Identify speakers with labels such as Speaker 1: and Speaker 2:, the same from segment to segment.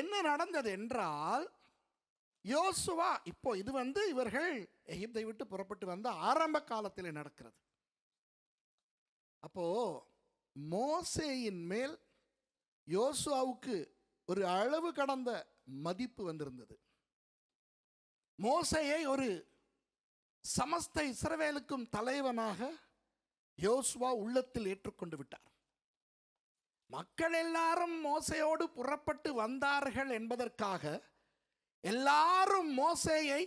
Speaker 1: என்ன நடந்தது என்றால் யோசுவா இப்போ இது வந்து இவர்கள் எகிப்தை விட்டு புறப்பட்டு வந்த ஆரம்ப காலத்தில் நடக்கிறது. அப்போ மோசேயின் மேல் யோசுவாவுக்கு ஒரு அளவு கடந்த மதிப்பு வந்திருந்தது. மோசையை ஒரு சமஸ்த இஸ்ரவேலுக்கும் தலைவனாக யோசுவா உள்ளத்தில் ஏற்றுக்கொண்டு விட்டார். மக்கள் எல்லாரும் மோசையோடு புறப்பட்டு வந்தார்கள் என்பதற்காக எல்லாரும் மோசையை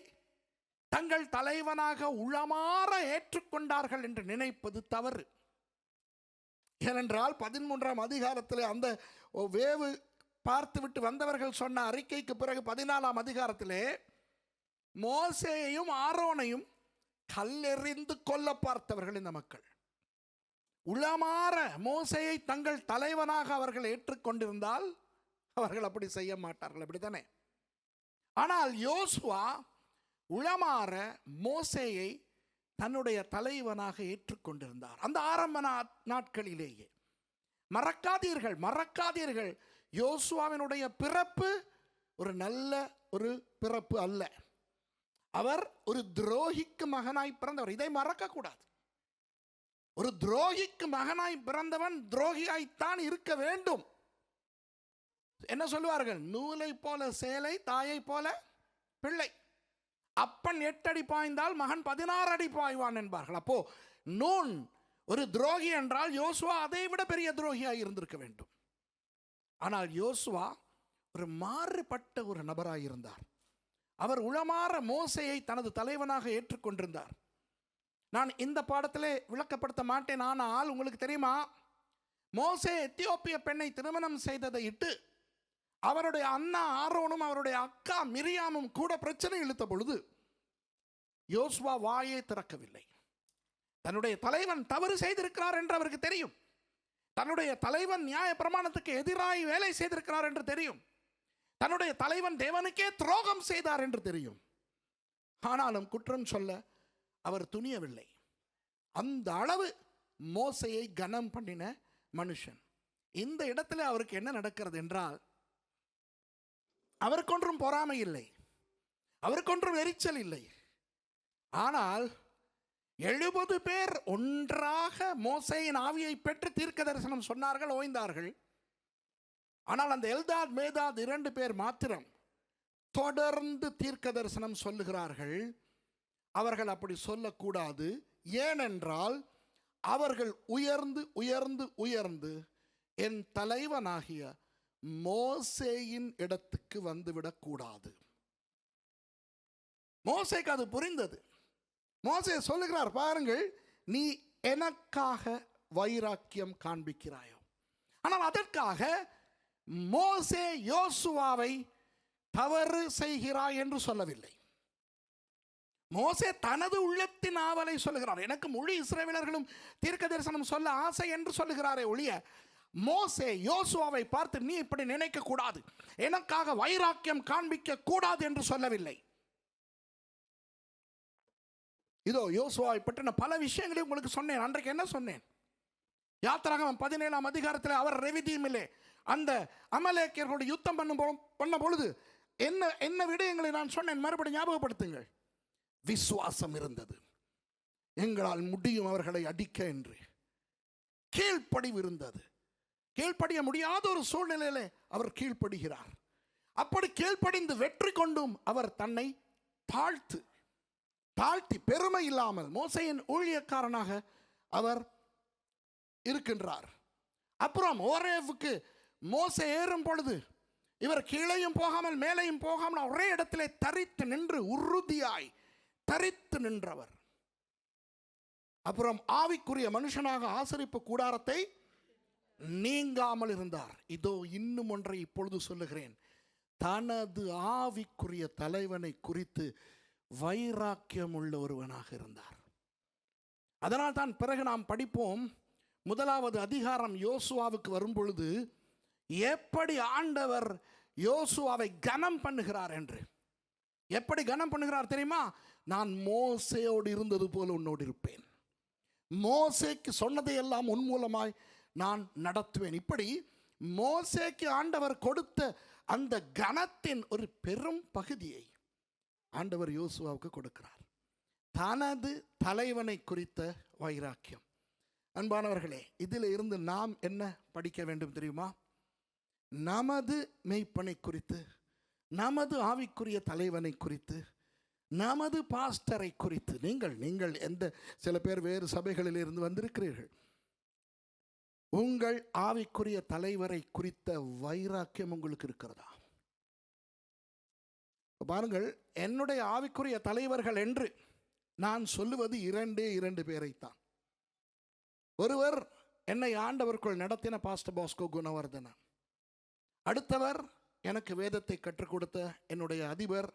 Speaker 1: தங்கள் தலைவனாக உளமாற ஏற்றுக்கொண்டார்கள் என்று நினைப்பது தவறு. ஏனென்றால் பதிமூன்றாம் அதிகாரத்தில் அந்த வேவு பார்த்துவிட்டு வந்தவர்கள் சொன்ன அறிக்கைக்கு பிறகு பதினாலாம் அதிகாரத்திலே மோசேயையும் ஆரோனையும் கல்லெறிந்து கொல்ல பார்த்தவர்கள் இந்த மக்கள். உளமாற மோசையை தங்கள் தலைவனாக அவர்கள் ஏற்றுக்கொண்டிருந்தால் அவர்கள் அப்படி செய்ய மாட்டார்கள் அப்படித்தானே? ஆனால் யோசுவா உளமாற மோசையை தன்னுடைய தலைவனாக ஏற்றுக்கொண்டிருந்தார். அந்த ஆரம்ப நாட்களிலேயே மறக்காதீர்கள் மறக்காதீர்கள். யோசுவாவினுடைய பிறப்பு ஒரு நல்ல ஒரு பிறப்பு அல்ல. அவர் ஒரு துரோகிக்கு மகனாய் பிறந்தவர். இதை மறக்கக்கூடாது. ஒரு துரோகிக்கு மகனாய் பிறந்தவன் துரோகியாய்த்தான் இருக்க வேண்டும். என்ன சொல்லுவார்கள்? நூலை போல சேலை தாயை போல பிள்ளை. அப்பன் எட்டடி பாய்ந்தால் மகன் பதினாறு அடி பாய்வான் என்பார்கள். அப்போ நூன் ஒரு துரோகி என்றால் யோசுவா அதை விட பெரிய துரோகியாக இருந்திருக்க வேண்டும். ஆனால் யோசுவா ஒரு மாறுபட்ட ஒரு நபராக இருந்தார். அவர் உளமாற மோசையை தனது தலைவனாக ஏற்றுக்கொண்டிருந்தார். நான் இந்த பாடத்திலே விளக்கப்படுத்த மாட்டேன். ஆனால் உங்களுக்கு தெரியுமா? மோசே எத்தியோப்பிய பெண்ணை திருமணம் செய்ததை இட்டு அவருடைய அண்ணா ஆரோனும் அவருடைய அக்கா மிரியாமும் கூட பிரச்சனை இழுத்த பொழுது யோசுவா வாயை திறக்கவில்லை. தன்னுடைய தலைவன் தவறு செய்திருக்கிறார் என்று அவருக்கு தெரியும். தன்னுடைய தலைவன் நியாய பிரமாணத்துக்கு எதிராக வேலை செய்திருக்கிறார் என்று தெரியும். தன்னுடைய தலைவன் தேவனுக்கே துரோகம் செய்தார் என்று தெரியும். ஆனாலும் குற்றம் சொல்ல அவர் துணியவில்லை. அந்த அளவு மோசையை கனம் பண்ணின மனுஷன். இந்த இடத்துல அவருக்கு என்ன நடக்கிறது என்றால் அவருக்கொன்றும் பொறாமை இல்லை. அவருக்கொன்றும் எரிச்சல் இல்லை. ஆனால் எழுபது பேர் ஒன்றாக மோசையின் ஆவியை பெற்று தீர்க்க தரிசனம் சொன்னார்கள் ஓய்ந்தார்கள். ஆனால் அந்த எல்தாத் மேதாத் இரண்டு பேர் மாத்திரம் தொடர்ந்து தீர்க்க தரிசனம் சொல்லுகிறார்கள். அவர்கள் அப்படி சொல்லக்கூடாது. ஏனென்றால் அவர்கள் உயர்ந்து உயர்ந்து உயர்ந்து என் தலைவனாகிய மோசேயின் இடத்துக்கு வந்துவிடக்கூடாது மோசேக்கு அது புரிந்தது. மோசே சொல்லுகிறார் பாருங்கள் நீ எனக்காக வைராக்கியம் காண்பிக்கிறாயோ? ஆனால் அதற்காக மோசே யோசுவாவை தவறு செய்கிறாய் என்று சொல்லவில்லை. மோசே தனது உள்ளத்தின் ஆவலை சொல்லுகிறார். எனக்கு முழு இஸ்ரேவிலர்களும் தீர்க்க தரிசனம் சொல்ல ஆசை என்று சொல்லுகிறாரே ஒழிய மோசே யோசுவாவை பார்த்து நீ இப்படி நினைக்க கூடாது எனக்காக வைராக்கியம் காண்பிக்க கூடாது என்று சொல்லவில்லை. இதோ யோசுவாவை பற்றின பல விஷயங்களையும் உங்களுக்கு சொன்னேன். அன்றைக்கு என்ன சொன்னேன்? யாத்திராகமம் பதினேழாம் அதிகாரத்தில் அவர் ரெவிதீமிலே அந்த அமலேக்கியர்களோடு யுத்தம் பண்ணும் பண்ண பொழுது என்ன என்ன விடயங்களை நான் சொன்னேன். மறுபடியும் ஞாபகப்படுத்துங்கள். விசுவாசம் இருந்தது. எங்களால் முடியும் அவர்களை அடிக்க என்று. கீழ்ப்படிவு இருந்தது. கீழ்ப்படிய முடியாத ஒரு சூழ்நிலையிலே அவர் கீழ்ப்படுகிறார். அப்படி கீழ்ப்படிந்து வெற்றி கொண்டும் அவர் தன்னை தாழ்த்து தாழ்த்தி பெருமை இல்லாமல் மோசையின் ஊழியக்காரனாக அவர் இருக்கின்றார். அப்புறம் ஓரேவுக்கு மோசை ஏறும் பொழுது இவர் கீழேயும் போகாமல் மேலேயும் போகாமல் ஒரே இடத்திலே தரித்து நின்று உறுதியாய் தரித்து நின்றவர். அப்புறம் ஆவிக்குரிய மனுஷனாக ஆசரிப்பு கூடாரத்தை நீங்காமல் இருந்தார். இதோ இன்னும் ஒன்றை இப்பொழுது சொல்லுகிறேன். தனது ஆவிக்குரிய தலைவனை குறித்து வைராக்கியம் உள்ள ஒருவனாக இருந்தார். அதனால் தான் பிறகு நாம் படிப்போம். முதலாவது அதிகாரம் யோசுவாவுக்கு வரும்பொழுது எப்படி ஆண்டவர் யோசுவாவை கனம் பண்ணுகிறார்? என்று. எப்படி கனம் பண்ணுகிறார் தெரியுமா? நான் மோசையோடு இருந்தது போல உன்னோடு இருப்பேன். மோசேக்கு சொன்னதையெல்லாம் உன் மூலமாய் நான் நடத்துவேன். இப்படி மோசேக்கு ஆண்டவர் கொடுத்த அந்த கனத்தின் ஒரு பெரும் பகுதியை ஆண்டவர் யோசுவாவுக்கு கொடுக்கிறார். தனது தலைவனை குறித்த வைராக்கியம். அன்பானவர்களே இதில் இருந்து நாம் என்ன படிக்க வேண்டும் தெரியுமா? நமது மெய்ப்பனை குறித்து நமது ஆவிக்குரிய தலைவனை குறித்து நமது பாஸ்டரை குறித்து நீங்கள் நீங்கள் எந்த சில பேர் வேறு சபைகளில் இருந்து வந்திருக்கிறீர்கள். உங்கள் ஆவிக்குரிய தலைவரை குறித்த வைராக்கியம் உங்களுக்கு இருக்கிறதா? பாருங்கள் என்னுடைய ஆவிக்குரிய தலைவர்கள் என்று நான் சொல்லுவது இரண்டே இரண்டு பேரைத்தான். ஒருவர் என்னை ஆண்டவருக்குள் நடத்தின பாஸ்டர் பாஸ்கோ குணவர்தன. அடுத்தவர் எனக்கு வேதத்தை கற்றுக் கொடுத்த என்னுடைய அதிபர்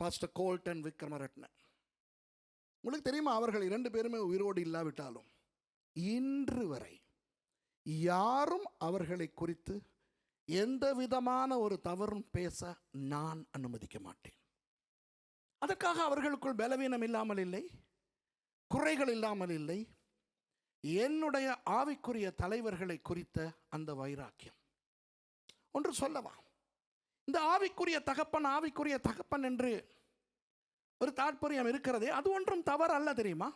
Speaker 1: பாஸ்டர் கோல்டன் விக்ரமரட்ன. உங்களுக்கு தெரியுமா அவர்கள் இரண்டு பேருமே உயிரோடு இல்லாவிட்டாலும் இன்று வரை யாரும் அவர்களை குறித்து எந்த விதமான ஒரு தவறும் பேச நான் அனுமதிக்க மாட்டேன். அதற்காக அவர்களுக்குள் பலவீனம் இல்லாமல் இல்லை குறைகள் இல்லாமல் இல்லை என்னுடைய ஆவிக்குரிய தலைவர்களை குறித்த அந்த வைராக்கியம். ஒன்று சொல்லவா? இந்த ஆவிக்குரிய தகப்பன் ஆவிக்குரிய தகப்பன் என்று ஒரு தாற்பயம் இருக்கிறதே அது ஒன்றும் தவறு அல்ல தெரியுமா?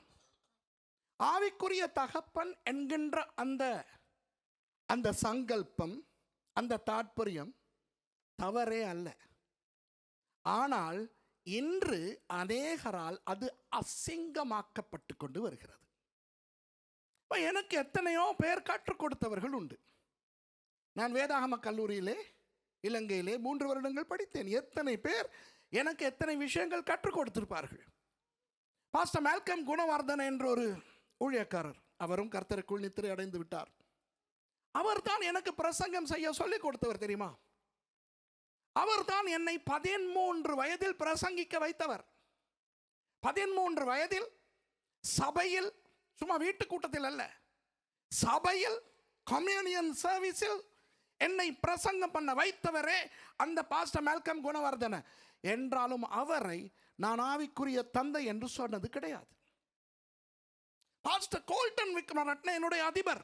Speaker 1: ஆவிக்குரிய தகப்பன் என்கின்ற அந்த அந்த சங்கல்பம் அந்த தாற்பயம் தவறே அல்ல. ஆனால் இன்று அநேகரால் அது அசிங்கமாக்கப்பட்டு கொண்டு வருகிறது. எனக்கு எத்தனையோ பேர் கற்றுக் கொடுத்தவர்கள் உண்டு. நான் வேதாகம கல்லூரியிலே இலங்கையிலே மூன்று வருடங்கள் படித்தேன். எத்தனை பேர் எனக்கு எத்தனை விஷயங்கள் கற்றுக் கொடுத்திருப்பார்கள். பாஸ்டர் மேல்கம் குணவர்தன் என்ற ஒரு ஊழியக்காரர் அவரும் கர்த்தருக்குள் நித்திரை அடைந்து விட்டார். அவர்தான் எனக்கு பிரசங்கம் செய்ய சொல்லிக் கொடுத்தவர் தெரியுமா? அவர்தான் என்னை பதிமூன்று வயதில் பிரசங்கிக்க வைத்தவர். பதிமூன்று வயதில் சபையில் சும்மா வீட்டு கூட்டத்தில் அல்ல சபையில் கம்யூனியன் சர்வீஸில் என்னை பிரசங்கம் பண்ண வைத்தவரே அந்த பாஸ்டர் மேல்கம் குணவர்தன. என்றாலும் அவரை நான் ஆவிக்குரிய தந்தை என்று சொன்னது கிடையாது. பாஸ்டர் கோல்டன் விக்ரமரட்ன என்னுடைய அதிபர்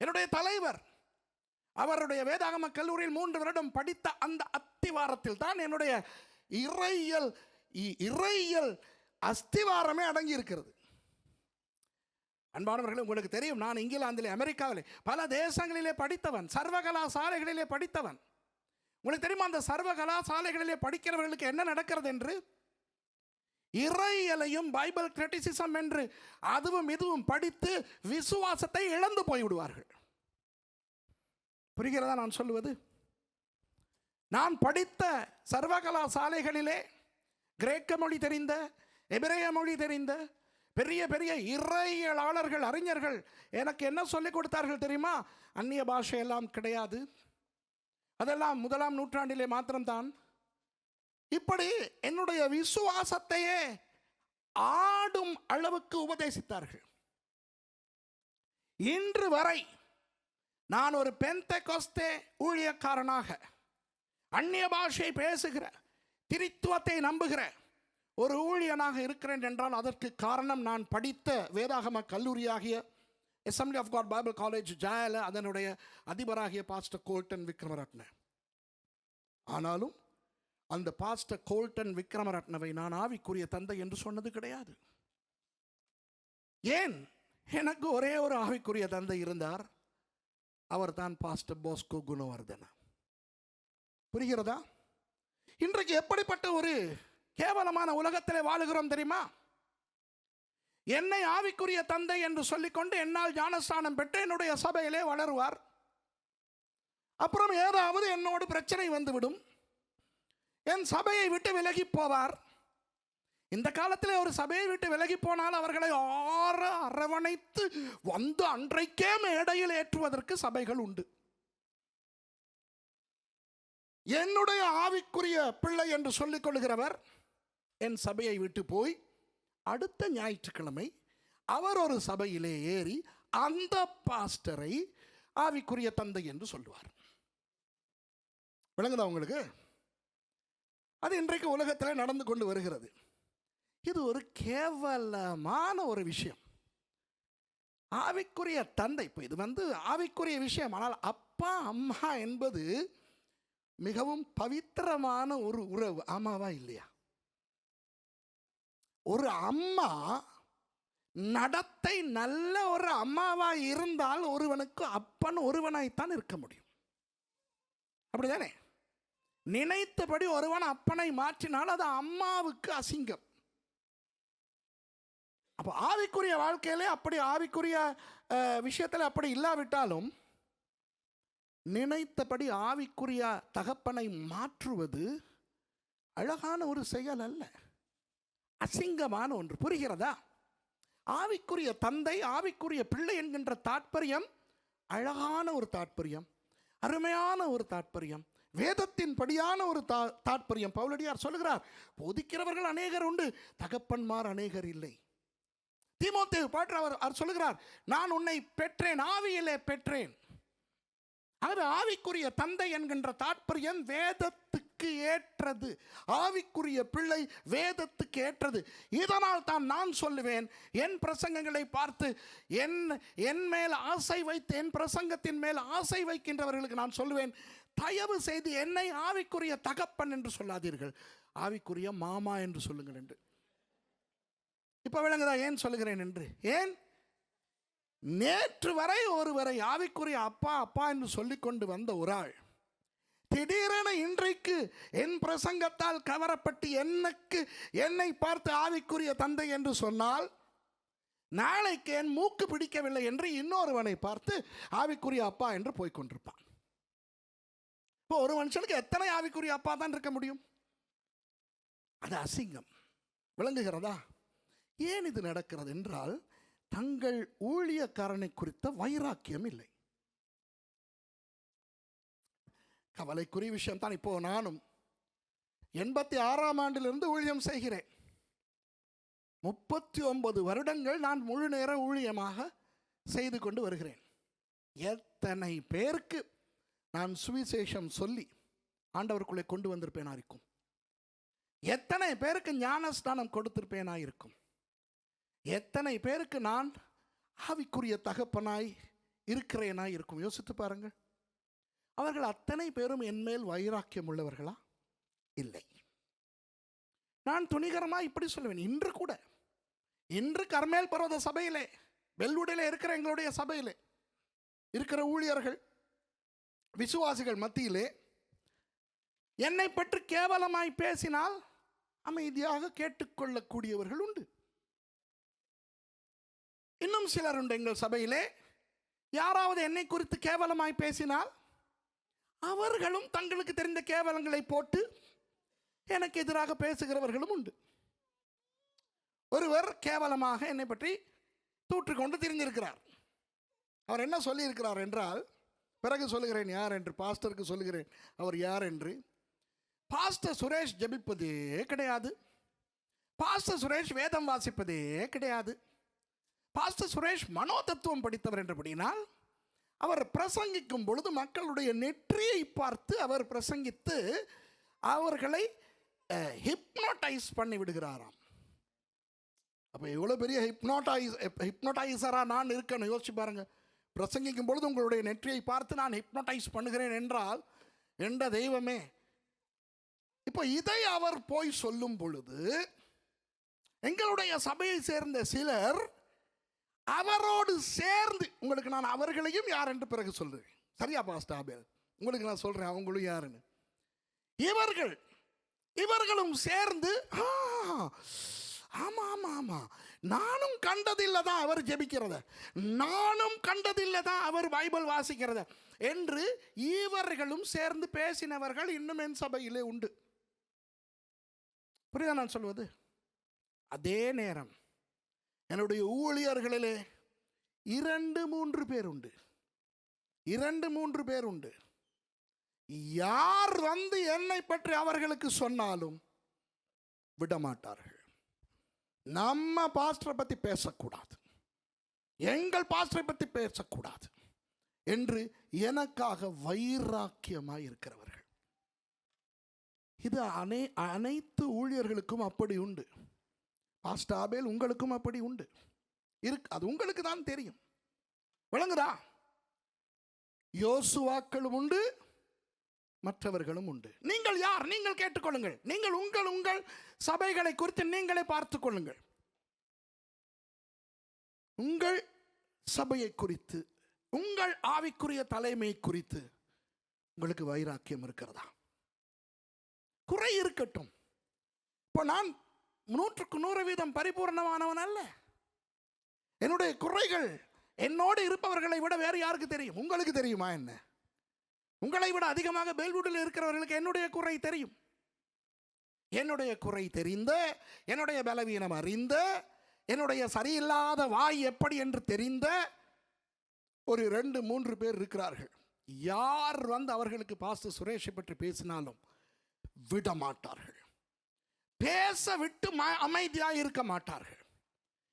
Speaker 1: என்னுடைய தலைவர் அவருடைய வேதாகம கல்லூரியில் மூன்று வருடம் படித்த அந்த அத்திவாரத்தில் தான் என்னுடைய இறையியல் இ- இறையியல் அஸ்திவாரமே அடங்கி இருக்கிறது அன்பானவர்களே உங்களுக்கு தெரியும் நான் இங்கிலாந்திலே அமெரிக்காவிலே பல தேசங்களிலே படித்தவன் சர்வகலா சாலைகளிலே படித்தவன். உங்களுக்கு தெரியுமா அந்த சர்வகலா சாலைகளிலே படிக்கிறவர்களுக்கு என்ன நடக்கிறது என்று? இறையலையும் பைபிள் கிரிட்டிசிசம் என்று அதுவும் இதுவும் படித்து விசுவாசத்தை இழந்து போய்விடுவார்கள். புரிகிறதா நான் சொல்லுவது? நான் படித்த சர்வகலா சாலைகளிலே கிரேக்க மொழி தெரிந்த எபிரேய மொழி தெரிந்த பெரிய பெரிய இறையலாளர்கள் அறிஞர்கள் எனக்கு என்ன சொல்லிக் கொடுத்தார்கள் தெரியுமா? அந்நிய பாஷையெல்லாம் கிடையாது. அதெல்லாம் முதலாம் நூற்றாண்டிலே மாத்திரம்தான். இப்படி என்னுடைய விசுவாசத்தையே ஆடும் அளவுக்கு உபதேசித்தார்கள். இன்று வரை நான் ஒரு பெந்த கொஸ்தே ஊழியக்காரனாக அந்நிய பாஷை பேசுகிற திரித்துவத்தை நம்புகிற ஒரு ஊழியனாக இருக்கிறேன் என்றால் அதற்கு காரணம் நான் படித்த வேதாகம கல்லூரியாகிய assembly of God Bible college Ja-Ela அதனுடைய அதிபராகிய பாஸ்டர் கோல்டன் விக்ரமரட்ன ஆனாலும் அந்த பாஸ்டர் கோல்டன் விக்ரமரட்னவை நான் ஆவிக்குரிய தந்தை என்று சொன்னது கிடையாது. ஏன்? எனக்கு ஒரே ஒரு ஆவிக்குரிய தந்தை இருந்தார். அவர் தான் பாஸ்டர் போஸ்கோ குணவர்தன. புரிகிறதா? இன்றைக்கு எப்படிப்பட்ட ஒரு கேவலமான உலகத்திலே வாழுகிறோம் தெரியுமா? என்னை ஆவிக்குரிய தந்தை என்று சொல்லிக்கொண்டு என்னால் ஞானஸ்தானம் பெற்று என்னுடைய சபையிலே வளருவார். அப்புறம் ஏதாவது என்னோடு பிரச்சனை வந்துவிடும். என் சபையை விட்டு விலகி போவார். இந்த காலத்தில் ஒரு சபையை விட்டு விலகி போனால் அவர்களை ஆற அரவணைத்து வந்து அன்றைக்கே மேடையில் ஏற்றுவதற்கு சபைகள் உண்டு. என்னுடைய ஆவிக்குரிய பிள்ளை என்று சொல்லிக் கொள்கிறவர் என் சபையை விட்டு போய் அடுத்த ஞாயிற்றுக்கிழமை அவர் ஒரு சபையிலே ஏறி அந்த பாஸ்டரை ஆவிக்குரிய தந்தை என்று சொல்லுவார். விளங்குதா உங்களுக்கு? அது இன்றைக்கு உலகத்தில் நடந்து கொண்டு வருகிறது. இது ஒரு கேவலமான ஒரு விஷயம். ஆவிக்குரிய தந்தை இப்போ இது வந்து ஆவிக்குரிய விஷயம். ஆனால் அப்பா அம்மா என்பது மிகவும் பவித்திரமான ஒரு உறவு. ஆமாவா இல்லையா? ஒரு அம்மா நடத்தை நல்ல ஒரு அம்மாவாக இருந்தால் ஒருவனுக்கு அப்பன் ஒருவனாய்த்தான் இருக்க முடியும். அப்படிதானே? நினைத்தபடி ஒருவன் அப்பனை மாற்றினால் அது அம்மாவுக்கு அசிங்கம். அப்போ ஆவிக்குரிய வாழ்க்கையிலே அப்படி ஆவிக்குரிய விஷயத்தில் அப்படி இல்லாவிட்டாலும் நினைத்தபடி ஆவிக்குரிய தகப்பனை மாற்றுவது அழகான ஒரு செயல் அல்ல. அசிங்கமான ஒன்று. புரிகிறதா? ஆவிக்குரிய தந்தை ஆவிக்குரிய பிள்ளை என்கின்ற தாற்பயம் அழகான ஒரு தாற்பயம் அருமையான ஒரு தாற்பயம் வேதத்தின் படியான ஒரு தா தாற்பயம். பவுலடியார் சொல்லுகிறார் போதிக்கிறவர்கள் அநேகர் உண்டு தகப்பன்மார் அநேகர் இல்லை. தீமோத்தேவு பாட்டு அவர் அவர் சொல்லுகிறார் நான் உன்னை பெற்றேன் ஆவியிலே பெற்றேன். அது ஆவிக்குரிய தந்தை என்கின்ற தாற்பயம் வேதத்துக்கு ஏற்றது ஆவிக்குரிய பிள்ளை வேதத்துக்கு ஏற்றது. இதனால் தான் நான் சொல்லுவேன் என் பிரசங்கங்களை பார்த்து என் என் மேல் ஆசை வைத்து என் பிரசங்கத்தின் மேல் ஆசை வைக்கின்றவர்களுக்கு நான் சொல்லுவேன் தயவு செய்து என்னை ஆவிக்குரிய தகப்பன் என்று சொல்லாதீர்கள். ஆவிக்குரிய மாமா என்று சொல்லுங்கள் என்று. இப்போ விளங்குதா ஏன் சொல்லுகிறேன் என்று? ஏன்? நேற்று வரை ஒருவரை ஆவிக்குரிய அப்பா அப்பா என்று சொல்லிக்கொண்டு வந்த ஒரு ஆள் திடீரென இன்றைக்கு என் பிரசங்கத்தால் கவரப்பட்டு எனக்கு என்னை பார்த்து ஆவிக்குரிய தந்தை என்று சொன்னால் நாளைக்கு என் மூக்கு பிடிக்கவில்லை என்று இன்னொருவனை பார்த்து ஆவிக்குரிய அப்பா என்று போய்கொண்டிருப்பான் இப்போ ஒரு மனுஷனுக்கு எத்தனை ஆவிக்குரிய அப்பா தான் இருக்க முடியும்? அது அசிங்கம். விளங்குகிறதா? ஏன் இது நடக்கிறது என்றால் தங்கள் ஊழியக்காரனை குறித்த வைராக்கியம் இல்லை. கவலைக்குரிய விஷயம் தான். இப்போ நானும் எண்பத்தி ஆறாம் ஆண்டிலிருந்து ஊழியம் செய்கிறேன். முப்பத்தி ஒன்பது வருடங்கள் நான் முழு நேர ஊழியமாக செய்து கொண்டு வருகிறேன். எத்தனை பேருக்கு நான் சுவிசேஷம் சொல்லி ஆண்டவருக்குள்ளே கொண்டு வந்திருப்பேனா இருக்கும் எத்தனை பேருக்கு ஞானஸ்தானம் கொடுத்திருப்பேனா இருக்கும் எத்தனை பேருக்கு நான் ஆவிக்குரிய தகப்பனாய் இருக்கிறேனாய் இருக்கும் யோசித்து பாருங்கள். அவர்கள் அத்தனை பேரும் என்மேல் வைராக்கியம் உள்ளவர்களா இல்லை. நான் துணிகரமாக இப்படி சொல்லுவேன். இன்று கூட இன்று கர்மேல் பர்வத சபையிலே வெல்வுடையில இருக்கிற எங்களுடைய சபையிலே இருக்கிற ஊழியர்கள் விசுவாசிகள் மத்தியிலே என்னை பற்றி கேவலமாய் பேசினால் அமைதியாக கேட்டுக்கொள்ளக்கூடியவர்கள் உண்டு. இன்னும் சிலர் உண்டு எங்கள் சபையிலே. யாராவது என்னை குறித்து கேவலமாய் பேசினால் அவர்களும் தங்களுக்கு தெரிந்த கேவலங்களை போட்டு எனக்கு எதிராக பேசுகிறவர்களும் உண்டு. ஒருவர் கேவலமாக என்னை பற்றி தூற்றுக்கொண்டு திரிந்திருக்கிறார். அவர் என்ன சொல்லியிருக்கிறார் என்றால் பிறகு சொல்லுகிறேன் யார் என்று பாஸ்டருக்கு சொல்லுகிறேன் அவர் யார் என்று. பாஸ்டர் சுரேஷ் ஜெபிப்பதே கிடையாது. பாஸ்டர் சுரேஷ் வேதம் வாசிப்பதே கிடையாது. பாஸ்டர் சுரேஷ் மனோதத்துவம் படித்தவர் என்றபடினால் அவர் பிரசங்கிக்கும் பொழுது மக்களுடைய நெற்றியை பார்த்து அவர் பிரசங்கித்து அவர்களை ஹிப்னோடைஸ் பண்ணி விடுகிறாராம். அப்போ எவ்வளோ பெரிய ஹிப்னோட்டைஸ் ஹிப்னோட்டைசராக நான் இருக்கணும் யோசிச்சு பாருங்கள் பிரசங்கிக்கும் பொழுது உங்களுடைய நெற்றியை பார்த்து நான் ஹிப்னோடைஸ் பண்ணுகிறேன் என்றால் என்ற தெய்வமே. இப்போ இதை அவர் போய் சொல்லும் பொழுது எங்களுடைய சபையை சேர்ந்த சிலர் அவரோடு சேர்ந்து உங்களுக்கு நான் அவர்களையும் யார் என்று பிறகு சொல்கிறேன் சரியா பாஸ்டர் ஆபேல் உங்களுக்கு நான் சொல்கிறேன் அவங்களும் யாருன்னு. இவர்கள் இவர்களும் சேர்ந்து ஆமாம் ஆமாம் ஆமாம் நானும் கண்டதில்லை தான் அவர் ஜெபிக்கிறத. நானும் கண்டதில்லை தான் அவர் பைபிள் வாசிக்கிறத என்று இவர்களும் சேர்ந்து பேசினவர்கள் இன்னும் என் சபையிலே உண்டு. புரியுதா நான் சொல்வது? அதே நேரம் என்னுடைய ஊழியர்களிலே இரண்டு மூன்று பேர் உண்டு இரண்டு மூன்று பேர் உண்டு யார் வந்து என்னை பற்றி அவர்களுக்கு சொன்னாலும் விடமாட்டார்கள். நம்ம பாஸ்டரை பற்றி பேசக்கூடாது. எங்கள் பாஸ்டரை பற்றி பேசக்கூடாது என்று எனக்காக வைராக்கியமாக இருக்கிறவர்கள். இது அனை அனைத்து ஊழியர்களுக்கும் அப்படி உண்டு. பாஸ்டர் ஆபேல் உங்களுக்கும் அப்படி உண்டு. இருக்கு அது உங்களுக்கு தான் தெரியும். விளங்குதா? யோசுவாக்களும் உண்டு மற்றவர்களும் உண்டு. நீங்கள் யார்? நீங்கள் கேட்டுக்கொள்ளுங்கள். நீங்கள் உங்கள் உங்கள் சபைகளை குறித்து நீங்களே பார்த்து கொள்ளுங்கள். உங்கள் சபையை குறித்து உங்கள் ஆவிக்குரிய தலைமை குறித்து உங்களுக்கு வைராக்கியம் இருக்கிறதா? குறை இருக்கட்டும். இப்போ நான் நூற்றுக்கு நூறு வீதம் பரிபூர்ணமானவன் அல்ல. என்னுடைய குறைகள் என்னோடு இருப்பவர்களை விட வேறு யாருக்கு தெரியும்? உங்களுக்கு தெரியுமா என்ன? உங்களை விட அதிகமாக பெல்வுட்டில் இருக்கிறவர்களுக்கு என்னுடைய குறை தெரியும். என்னுடைய குறை தெரிந்த என்னுடைய பலவீனம் அறிந்த என்னுடைய சரியில்லாத வாய் எப்படி என்று தெரிந்த ஒரு ரெண்டு மூன்று பேர் இருக்கிறார்கள். யார் வந்து அவர்களுக்கு பாஸ்து சுரேஷை பற்றி பேசினாலும் விட மாட்டார்கள் பேச விட்டு ம- அமைதியாக இருக்க மாட்டார்கள்.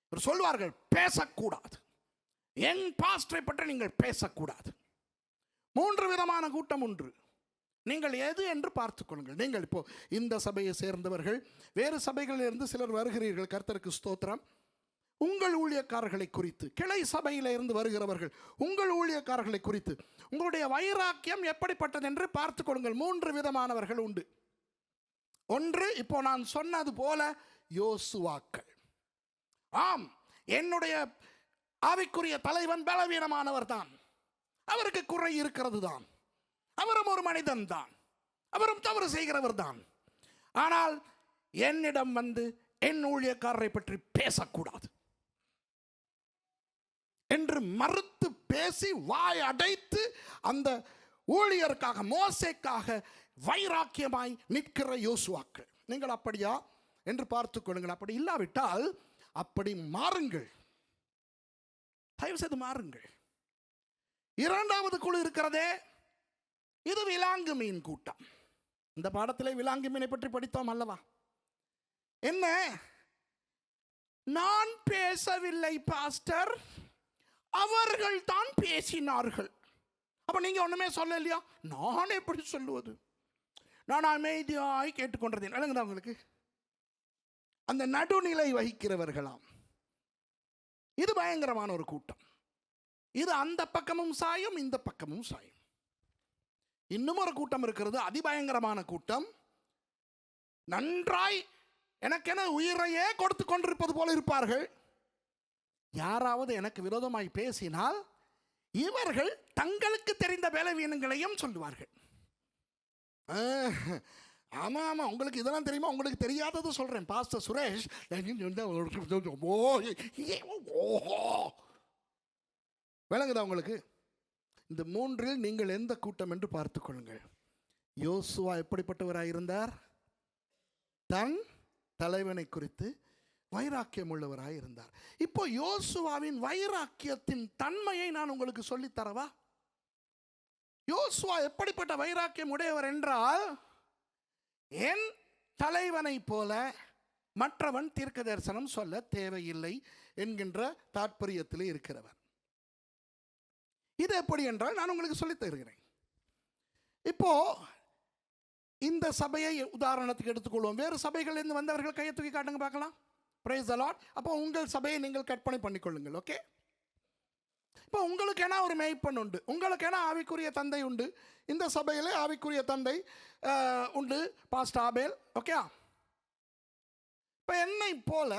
Speaker 1: இவர் சொல்வார்கள் பேசக்கூடாது. என் பாஸ்டரை பற்றி நீங்கள் பேசக்கூடாது. மூன்று விதமான கூட்டம் ஒன்று நீங்கள் எது என்று பார்த்துக்கொள்ளுங்கள் நீங்கள் இப்போ இந்த சபையை சேர்ந்தவர்கள் வேறு சபைகளிலிருந்து சிலர் வருகிறீர்கள். கர்த்தருக்கு ஸ்தோத்திரம். உங்கள் ஊழியக்காரர்களை குறித்து கிளை சபையில இருந்து வருகிறவர்கள் உங்கள் ஊழியக்காரர்களை குறித்து உங்களுடைய வைராக்கியம் எப்படிப்பட்டது என்று பார்த்துக் கொள்ளுங்கள். மூன்று விதமானவர்கள் உண்டு. ஒன்று இப்போ நான் சொன்னது போல யோசுவாக்கள். ஆம் என்னுடைய ஆவிக்குரிய தலைவன் பலவீனமானவர் தான். அவருக்கு குறை இருக்கிறது தான். அவரும் ஒரு மனிதன் தான். அவரும் தவறு செய்கிறவர் தான். ஆனால் என்னிடம் வந்து என் ஊழியக்காரரை பற்றி பேசக்கூடாது. என்று மறுத்து பேசி வாய் அடைத்து அந்த ஊழியருக்காக மோசைக்காக வைராக்கியமாய் நிற்கிற யோசுவாக்கள். நீங்கள் அப்படியா? என்று பார்த்து கொள்ளுங்கள். அப்படி இல்லாவிட்டால் அப்படி மாறுங்கள். தயவு செய்து மாறுங்கள். இரண்டாவது குழு இருக்கிறதே இது விலாங்கு மீன் கூட்டம். இந்த பாடத்திலே விலாங்கு மீனை பற்றி படித்தோம் அல்லவா? என்ன? நான் பேசவில்லை பாஸ்டர். அவர்கள் தான் பேசினார்கள். அப்ப நீங்க ஒண்ணுமே சொல்லலையா? நான் எப்படி சொல்லுவது? நான் அமைதியாய் கேட்டுக்கொண்டிருந்தேன் விளங்குதா உங்களுக்கு? அந்த நடுநிலை வகிக்கிறவர்களாம். இது பயங்கரமான ஒரு கூட்டம். இது அந்த பக்கமும் சாயும் இந்த பக்கமும் சாயும். இன்னும் ஒரு கூட்டம் இருக்கிறது அதிபயங்கரமான கூட்டம். நன்றாய் எனக்கென உயிரையே கொடுத்து கொண்டிருப்பது போல இருப்பார்கள். யாராவது எனக்கு விரோதமாய் பேசினால் இவர்கள் தங்களுக்கு தெரிந்த பலவீனங்களையும் சொல்லுவார்கள். ஆமாம் ஆமாம் உங்களுக்கு இதெல்லாம் தெரியுமா? உங்களுக்கு தெரியாதது சொல்கிறேன் பாஸ்டர் சுரேஷ் ஓ, ஓஹோ விளங்குதா உங்களுக்கு? இந்த மூன்றில் நீங்கள் எந்த கூட்டம் என்று பார்த்துக்கொள்ளுங்கள் யோசுவா எப்படிப்பட்டவராக இருந்தார்? தன் தலைவனை குறித்து வைராக்கியம் உள்ளவராக இருந்தார். இப்போ யோசுவாவின் வைராக்கியத்தின் தன்மையை நான் உங்களுக்கு சொல்லித் தரவா? யோசுவா எப்படிப்பட்ட வைராக்கியம் உடையவர் என்றால் என் தலைவனைப் போல மற்றவன் தீர்க்க தரிசனம் சொல்ல தேவையில்லை என்கின்ற தாற்பயத்தில் இருக்கிறவர். இது எப்படி என்றால் நான் உங்களுக்கு சொல்லித் தருகிறேன். இப்போ இந்த சபையை உதாரணத்துக்கு எடுத்துக்கொள்வோம். வேறு சபைகளிலிருந்து வந்தவர்கள் கையை தூக்கி காட்டுங்க பார்க்கலாம். பிரைஸ் அலாட் அப்போ உங்கள் சபையை நீங்கள் கற்பனை பண்ணிக்கொள்ளுங்கள் ஓகே இப்போ உங்களுக்கென ஒரு மெய்ப்பெண் உண்டு. உங்களுக்கென ஆவிக்குரிய தந்தை உண்டு. இந்த சபையிலே ஆவிக்குரிய தந்தை உண்டு பாஸ்ட் ஆபேல். ஓகே இப்போ என்னை போல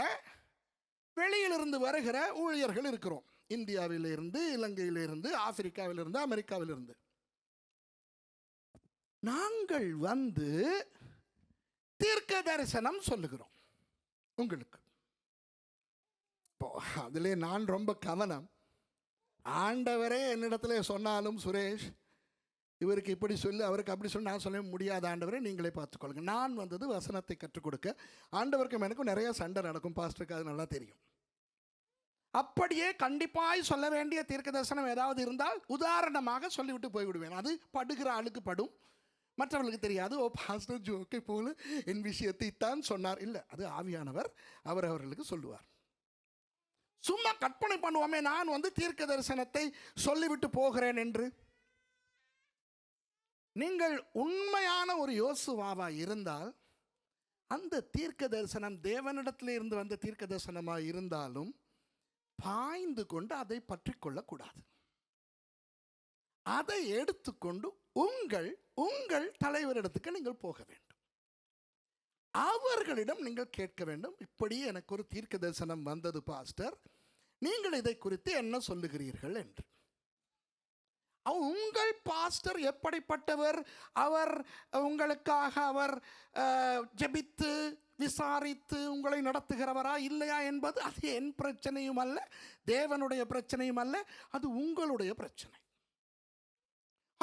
Speaker 1: வெளியிலிருந்து வருகிற ஊழியர்கள் இருக்கிறோம். இந்தியாவிலிருந்து இலங்கையிலிருந்து ஆப்பிரிக்காவிலிருந்து அமெரிக்காவிலிருந்து. நாங்கள் வந்து தீர்க்க தரிசனம் சொல்லுகிறோம். உங்களுக்கு. இப்போ அதிலே நான் ரொம்ப கவனம். ஆண்டவரே என்னிடத்துல சொன்னாலும் சுரேஷ் இவருக்கு இப்படி சொல்லு அவருக்கு அப்படி சொல்லி நான் சொல்ல முடியாத ஆண்டவரே நீங்களே பார்த்துக்கொள்ளுங்க. நான் வந்தது வசனத்தை கற்றுக் கொடுக்க. ஆண்டவருக்கும் எனக்கும் நிறைய சண்டை நடக்கும் பாஸ்டருக்கு அது நல்லா தெரியும். அப்படியே கண்டிப்பாய் சொல்ல வேண்டிய தீர்க்க தரிசனம் ஏதாவது இருந்தால் உதாரணமாக சொல்லிவிட்டு போய்விடுவேன். அது படுகிற ஆளுக்கு படும். மற்றவர்களுக்கு தெரியாது. ஓ பாஸ்டர் ஜோக்கை போல என் விஷயத்தை தான் சொன்னார். இல்லை அது ஆவியானவர் அவர் அவர்களுக்கு சொல்லுவார். சும்மா கற்பனை பண்ணுவோமே நான் வந்து தீர்க்க தரிசனத்தை சொல்லிவிட்டு போகிறேன் என்று. நீங்கள் உண்மையான ஒரு யோசுவாவா இருந்தால் அந்த தீர்க்க தரிசனம் தேவனிடத்தில் இருந்து வந்த தீர்க்க தரிசனமாக இருந்தாலும் பாய்ந்து கொண்டு அதை பற்றி கொள்ளக்கூடாது. அதை எடுத்துக்கொண்டு உங்கள் உங்கள் தலைவரிடத்துக்கு நீங்கள் போக வேண்டும். அவர்களிடம் நீங்கள் கேட்க வேண்டும். இப்படி எனக்கு ஒரு தீர்க்க தரிசனம் வந்தது பாஸ்டர். நீங்கள் இதை குறித்து என்ன சொல்லுகிறீர்கள் என்று. உங்கள் பாஸ்டர் எப்படிப்பட்டவர்? அவர் உங்களுக்காக அவர் ஜபித்து ஜெபித்து விசாரித்து உங்களை நடத்துகிறவரா இல்லையா என்பது அது என் பிரச்சனையும் அல்ல தேவனுடைய பிரச்சனையும் அல்ல அது உங்களுடைய பிரச்சனை.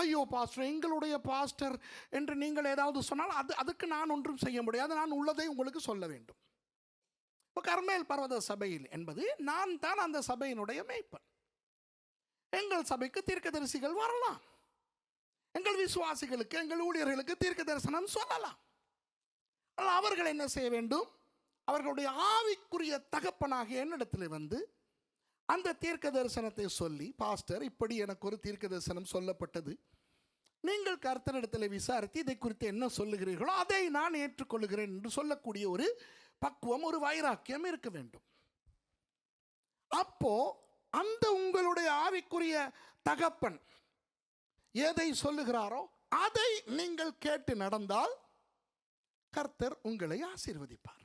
Speaker 1: ஐயோ பாஸ்டர் எங்களுடைய பாஸ்டர் என்று நீங்கள் ஏதாவது சொன்னால் அது அதுக்கு நான் ஒன்றும் செய்ய முடியாது. நான் உள்ளதை உங்களுக்கு சொல்ல வேண்டும். இப்போ கர்மேல் பர்வத சபையில் என்பது நான் தான் அந்த சபையினுடைய மேய்ப்பன். எங்கள் சபைக்கு தீர்க்கதரிசிகள் வரலாம். எங்கள் விசுவாசிகளுக்கு எங்கள் ஊழியர்களுக்கு தீர்க்க தரிசனம் சொல்லலாம். ஆனால் அவர்கள் என்ன செய்ய வேண்டும்? அவர்களுடைய ஆவிக்குரிய தகப்பனாகிய என்னிடத்தில் வந்து அந்த தீர்க்க தரிசனத்தை சொல்லி பாஸ்டர் இப்படி எனக்கு ஒரு தீர்க்க தரிசனம் சொல்லப்பட்டது. நீங்கள் கர்த்தனிடத்தில் விசாரித்து இதை குறித்து என்ன சொல்லுகிறீர்களோ அதை நான் ஏற்றுக்கொள்கிறேன் என்று சொல்லக்கூடிய ஒரு பக்குவம் ஒரு வைராக்கியம் இருக்க வேண்டும். அப்போ அந்த உங்களுடைய ஆவிக்குரிய தகப்பன் எதை சொல்லுகிறாரோ அதை நீங்கள் கேட்டு நடந்தால் கர்த்தர் உங்களை ஆசீர்வதிப்பார்.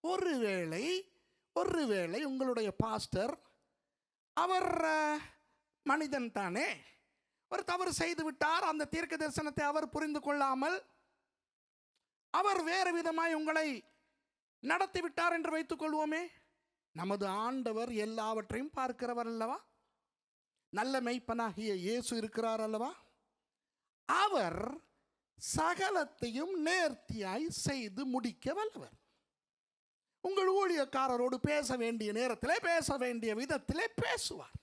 Speaker 1: ஒருவேளை ஒருவேளை உங்களுடைய பாஸ்டர் அவர் மனிதன் தானே? ஒரு தவறு செய்து விட்டார் அந்த தீர்க்க தரிசனத்தை அவர் புரிந்து கொள்ளாமல் அவர் வேறு விதமாய் உங்களை நடத்திவிட்டார் என்று வைத்துக் கொள்வோமே? நமது ஆண்டவர் எல்லாவற்றையும் பார்க்கிறவர் அல்லவா? நல்ல மெய்ப்பனாகிய இயேசு இருக்கிறார் அல்லவா? அவர் சகலத்தையும் நேர்த்தியாய் செய்து முடிக்க வல்லவர். உங்கள் ஊழியக்காரரோடு பேச வேண்டிய நேரத்திலே பேச வேண்டிய விதத்திலே பேசுவார்.